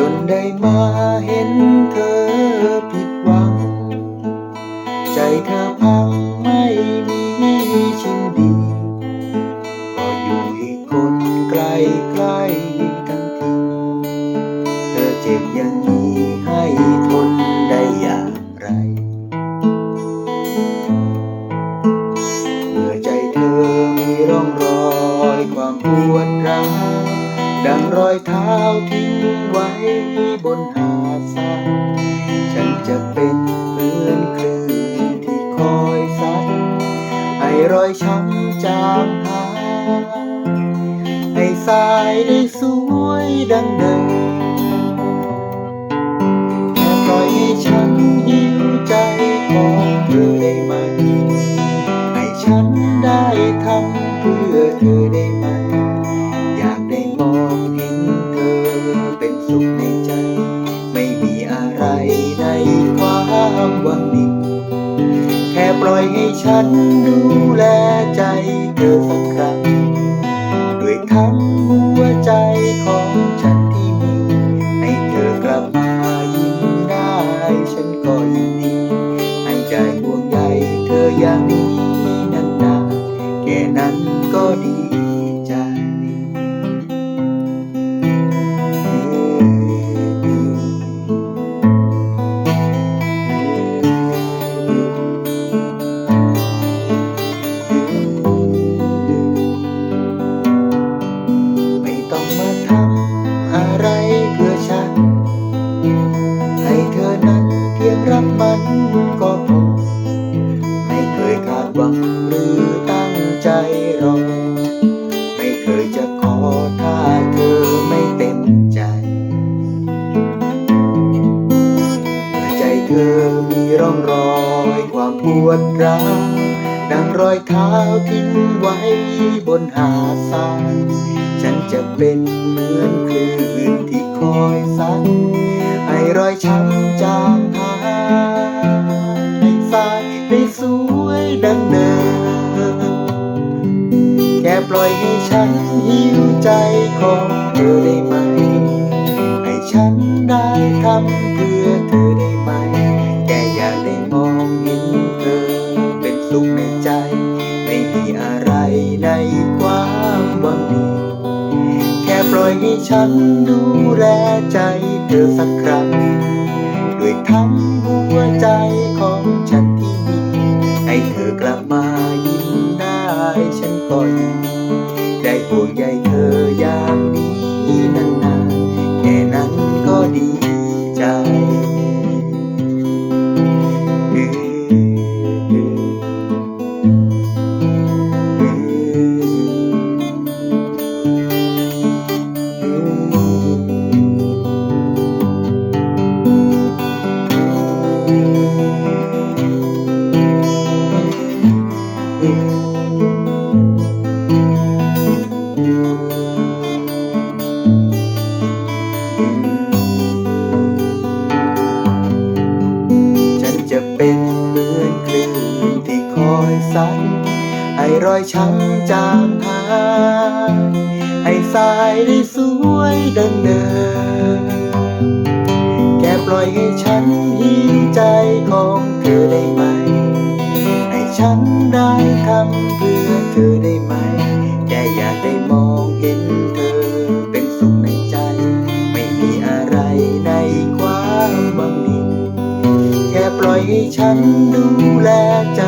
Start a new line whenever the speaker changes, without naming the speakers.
จนได้มาเห็นเธอผิดหวัง ใจเธอพัง บนหาดทรายฉันจะเป็นเหมือนคลื่นที่คอยซัดให้รอยช้ำจางหายให้สายได้สวยดังเดิมแค่ปล่อยให้ฉันหิวใจของเธอได้ไหมให้ฉันได้ทำเพื่อเธอได้ ฉันดูแลใจเธอสักครั้งด้วยทั้งหัวใจของฉันที่มี ให้เธอกลับมายิ้มได้ ฉันก็ยินดีให้ใจห่วงใยเธออย่างนี้นานๆแค่นั้นก็ดี หรือตั้งใจรอ ไม่เคยจะขอถ้าเธอไม่เต็มใจเมื่อใจเธอมีร่องรอยความปวดร้าวดังรอยเท้าทิ้งไว้บนหาดทราย ฉันจะเป็นเหมือนคลื่นที่คอยซัด ค่ปล่อยให้ฉันหิวใจของเธอได้ไหม ให้ฉันได้ทำเพื่อเธอได้ไหมแค่อย่าได้มองเห็นเธอเป็นสุขในใจ ไม่มีอะไรในความหวังดี แค่ปล่อยให้ฉันดูแลใจเธอสักครั้ง ด้วยทั้งหัวใจของฉันที่มี ให้เธอกลับมายิ้ม ได้ฉันก็ยินดีได้ห่วงใยเธออย่างนี้นานๆแค่นั้นก็ดีใจ คอยซัดให้รอยช้ำจางหายให้สายได้สวยดังเดิมแค่ปล่อยให้ฉันหิวใจของเธอได้ไหม ให้ฉันได้ทำเพื่อเธอได้ไหมแค่อยากได้มองเห็นเธอเป็นสุขในใจ ไม่มีอะไรในความหวังดีแค่ปล่อยให้ฉันดูแลใจ